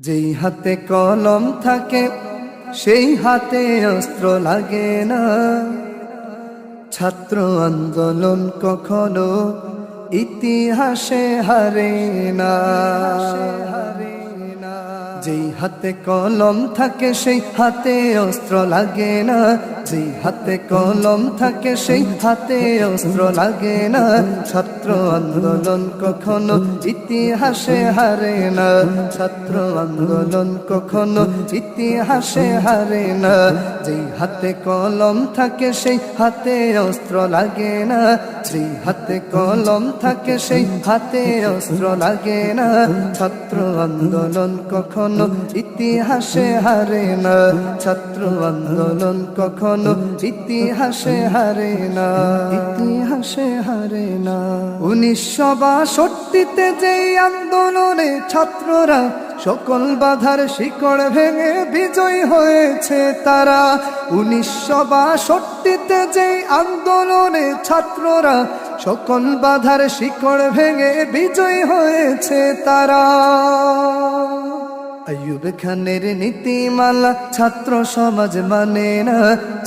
যেই হাতে কলম থাকে, সেই হাতে অস্ত্র লাগে না। ছাত্র আন্দোলন কখনো ইতিহাসে হারে না। যেই হাতে কলম থাকে, সেই হাতে অস্ত্র লাগে না। যেই হাতে কলম থাকে, সেই হাতে অস্ত্র লাগে না। ছাত্র আন্দোলন কখনো ইতিহাসে হারে না। ছাত্র আন্দোলন কখনো ইতিহাসে হারে না। যেই হাতে কলম থাকে, সেই হাতে অস্ত্র লাগে না। যেই হাতে কলম থাকে, সেই হাতে অস্ত্র লাগে না। ছাত্র আন্দোলন কখনো ইতিহাসে হারে না। ছাত্র আন্দোলন কখনো ইতিহাসে হারে না। ইতিহাসে হারে না। উনিশশো বাষট্টিতে যেই আন্দোলনে ছাত্ররা সকল বাধার শিকড় ভেঙে বিজয় হয়েছে তারা উনিশশো বাষট্টিতে যেই আন্দোলনে ছাত্ররা সকল বাধার শিকড় ভেঙে বিজয় হয়েছে তারা। আয়ুব খানের নীতিমালা ছাত্র সমাজ মানে না।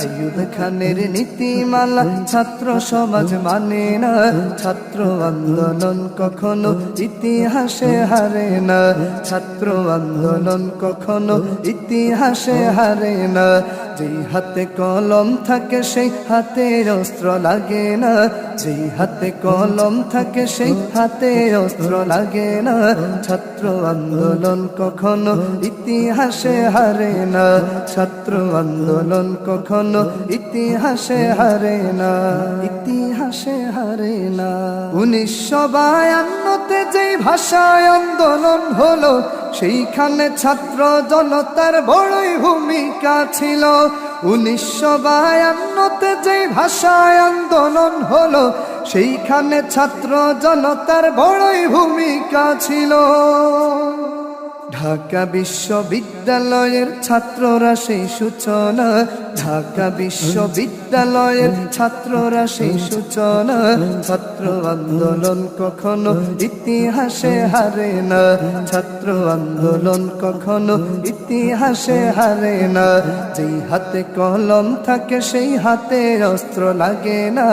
আয়ুব খানের নীতিমালা ছাত্র সমাজ মানে না। ছাত্র আন্দোলন কখনো ইতিহাসে হারে না। ছাত্র আন্দোলন কখনো ইতিহাসে হারে না। যেই হাতে কলম থাকে সেই হাতে অস্ত্র লাগে না। যেই হাতে কলম থাকে সেই হাতে অস্ত্র লাগে না। ছাত্র আন্দোলন কখনো ইতিহাসে হারে না। ছাত্র আন্দোলন কখনো ইতিহাসে হারে না। ইতিহাসে হারে না। উনিশশো বায়ান্নতে যেই ভাষায় আন্দোলন হলো, সেইখানে ছাত্র জনতার বড়ই ভূমিকা ছিল। উনিশশো বায়ান্নতে যে ভাষায় আন্দোলন হলো, সেইখানে ছাত্র জনতার বড়ই ভূমিকা ছিল। ঢাকা বিশ্ববিদ্যালয়ের ছাত্ররা সেই সূচনা। ঢাকা বিশ্ববিদ্যালয়ের ছাত্ররা সেই সূচনা। ছাত্র আন্দোলন কখনো ইতিহাসে হারে না। ছাত্র আন্দোলন কখনো ইতিহাসে হারে না। যেই হাতে কলম থাকে সেই হাতে অস্ত্র লাগে না।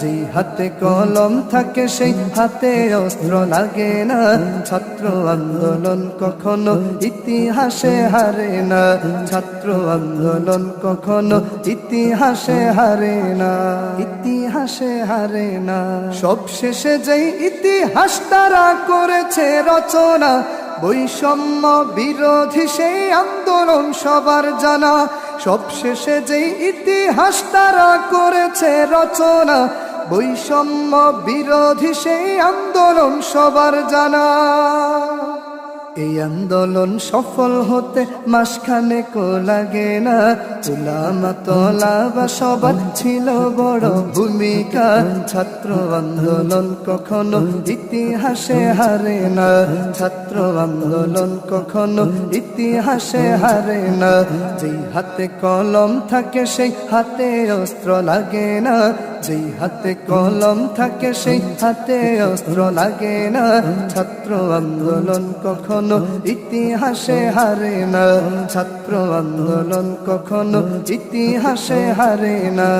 যেই হাতে কলম থাকে সেই হাতে অস্ত্র লাগে না। ছাত্র আন্দোলন কখনো ইতিহাসে হারে না। ছাত্র আন্দোলন কখনো ইতিহাসে হারে না। ইতিহাসে হারে না। সব শেষে যেই ইতিহাস তারা করেছে রচনা, বৈষম্য বিরোধী সেই আন্দোলন সবার জানা। সব শেষে যেই ইতিহাস তারা করেছে রচনা, বৈষম্য বিরোধী সেই আন্দোলন সবার জানা। এই আন্দোলন সফল হতে মাসখানে কো লাগে না। চুলামা তলা বা সবার ছিল বড় ভূমিকা। ছাত্র আন্দোলন কখনো ইতিহাসে হারে না। ছাত্র আন্দোলন কখনো ইতিহাসে হারে না। যেই হাতে কলম থাকে, সেই হাতে অস্ত্র লাগে না। যেই হাতে কলম থাকে, সেই হাতে অস্ত্র লাগে না। ছাত্র আন্দোলন কখনো ইতিহাসে হারে না। ছাত্র আন্দোলন কখনো ইতিহাসে হারে না।